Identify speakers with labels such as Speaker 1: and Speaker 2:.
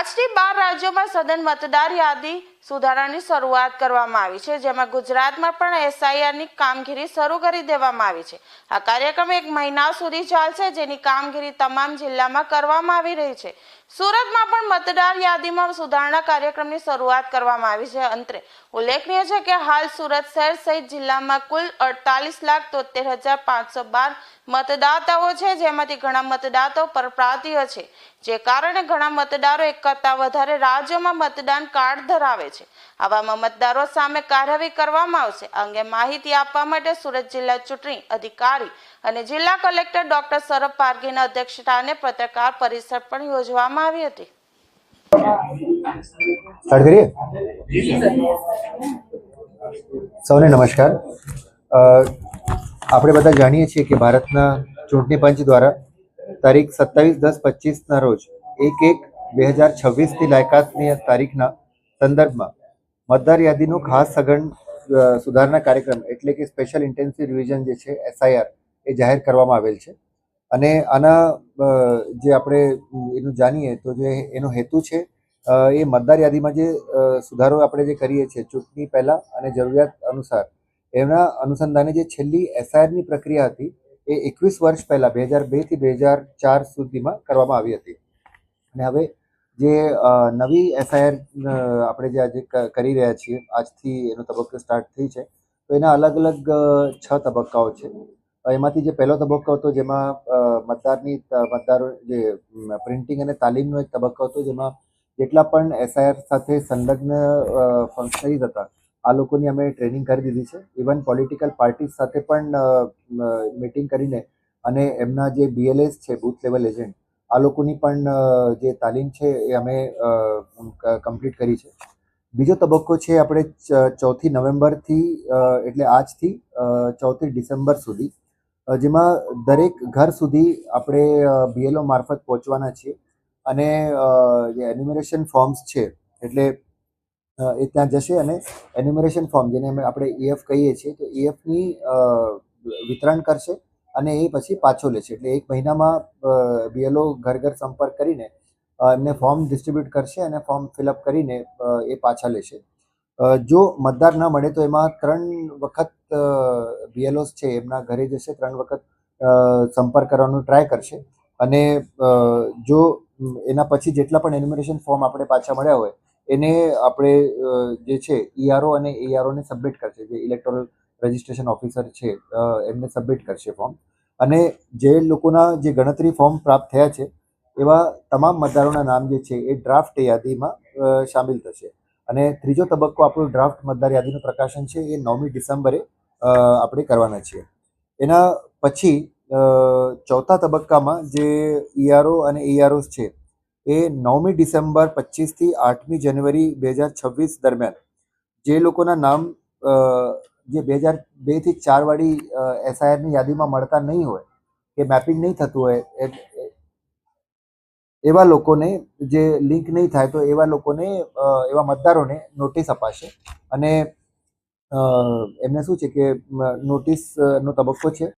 Speaker 1: આજથી બાર રાજ્યોમાં સઘન મતદાર યાદી સુધારાની શરૂઆત કરવામાં આવી છે, જેમાં ગુજરાતમાં પણ એસઆઈઆરની કામગીરી શરૂ કરી દેવામાં આવી છે. આ કાર્યક્રમ એક મહિના સુધી ચાલશે, જેની કામગીરી તમામ જિલ્લામાં કરવામાં આવી રહી છે. સુરતમાં પણ મતદાર યાદીમાં સુધારણા કાર્યક્રમની શરૂઆત કરવામાં આવી છે. અંતરે ઉલ્લેખનીય છે કે હાલ સુરત શહેર સહિત જિલ્લામાં કુલ અડતાલીસ લાખ તોતેર હજાર પાંચસો બાર મતદાતાઓ છે, જેમાંથી ઘણા મતદાતાઓ પરપ્રાંતીય છે. જે કારણે ઘણા મતદારો એક કરતાં વધારે રાજ્યોમાં મતદાન કાર્ડ ધરાવે છે. આવામાં મતદારો સામે કાર્યવાહી કરવામાં આવશે. અંગે માહિતી આપવા માટે સુરત જિલ્લા ચૂંટણી અધિકારી અને જિલ્લા કલેક્ટર ડોક્ટર સૌરભ પારગીના અધ્યક્ષતાને પત્રકાર પરિષદ પણ યોજવામાં આવી હતી.
Speaker 2: સૌને નમસ્કાર. આપણે બધા જાણીએ છીએ કે ભારતના ચૂંટણી પંચ દ્વારા તારીખ સત્તાવીસ દસ પચીસના રોજ એક એક બે હજાર છવ્વીસની લાયકાતની તારીખના સંદર્ભમાં મતદાર યાદીનો ખાસ સઘન સુધારણા કાર્યક્રમ એટલે કે સ્પેશિયલ ઇન્ટેન્સિવ રિવિઝન જે છે એસઆઈઆર એ જાહેર કરવામાં આવેલ છે. અને આના જે આપણે એનું જાણીએ તો જે એનો હેતુ છે એ મતદાર યાદીમાં જે સુધારો આપણે જે કરીએ છીએ, ચૂંટણી પહેલાં અને જરૂરિયાત અનુસાર, એના અનુસંધાને જે છેલ્લી એસઆઈઆરની પ્રક્રિયા હતી, એ એકવીસ વર્ષ પહેલાં, બે હજાર બેથી બે હજાર ચાર સુધીમાં કરવામાં આવી હતી. અને હવે જે નવી એફઆઈઆર આપણે જે આજે કરી રહ્યા છીએ, આજથી એનો તબક્કો સ્ટાર્ટ થઈ છે, તો એના અલગ અલગ છ તબક્કાઓ છે. એમાંથી જે પહેલો તબક્કો હતો જેમાં મતદારની મતદારો, જે પ્રિન્ટિંગ અને તાલીમનો એક તબક્કો હતો જેમાં જેટલા પણ એસઆઈઆર સાથે સંલગ્ન ફંક્શનરીઝ હતા, આ લોકોની અમે ટ્રેનિંગ કરી દીધી છે. ઇવન પોલિટિકલ પાર્ટીઝ સાથે પણ મિટિંગ કરીને અને એમના જે બીએલએસ છે બૂથ લેવલ એજન્ટ આ લોકોની પણ જે તાલીમ છે એ અમે કમ્પ્લીટ કરી છે. બીજો તબક્કો છે આપણે ચોથી નવેમ્બરથી એટલે આજથી ચોથી ડિસેમ્બર સુધી જેમાં દરેક ઘર સુધી આપણે બીએલઓ મારફત પહોંચવાના છીએ. અને જે એન્યુમરેશન ફોર્મ્સ છે, એટલે એ ત્યાં જશે અને એન્યુમરેશન ફોર્મ જેને આપણે ઈએફ કહીએ છીએ, તો ઈએફની વિતરણ કરશે. અને એ પછી પાછો લેશે એટલે એક મહિનામાં બીએલઓ ઘર ઘર સંપર્ક કરીને એમને ફોર્મ ડિસ્ટ્રીબ્યુટ કરશે અને ફોર્મ ફિલઅપ કરીને એ પાછા લેશે. જો મતદાર ન મળે તો એમાં ત્રણ વખત બીએલઓસ છે, એમના ઘરે જશે, ત્રણ વખત સંપર્ક કરવાનો ટ્રાય કરશે. અને જો એના પછી જેટલા પણ એન્યુમરેશન ફોર્મ આપણે પાછા મળ્યા હોય, એને આપણે જે છે ઈઆરઓ અને એઆરઓને સબમિટ કરશે, જે ઇલેક્ટોરલ રજિસ્ટ્રેશન ઓફિસર છે એમને સબમિટ કરશે ફોર્મ અને જે લોકોના જે ગણતરી ફોર્મ પ્રાપ્ત થયા છે, એવા તમામ મતદારોના નામ જે છે, એ ડ્રાફ્ટ યાદીમાં સામેલ થશે. અને ત્રીજો તબક્કો આપણું ડ્રાફ્ટ મતદાર યાદીનું પ્રકાશન છે, એ નવમી ડિસેમ્બરે આપણે કરવાના છીએ. એના પછી ચોથા તબક્કામાં જે ઈઆરઓ અને ઈઆરઓસ છે, એ નવમી ડિસેમ્બર પચીસથી આઠમી જાન્યુઆરી બે હજાર છવ્વીસ દરમિયાન જે લોકોના નામ જે બે હજાર બેથી ચારવાળી એસઆઈઆરની યાદીમાં મળતા નહીં હોય, કે મેપિંગ નહીં થતું હોય એવા લોકોને જે લિંક નહીં થાય તો એવા લોકોને એવા મતદારોને નોટિસ અપાશે. અને એમને શું છે કે નોટિસનો તબક્કો છે.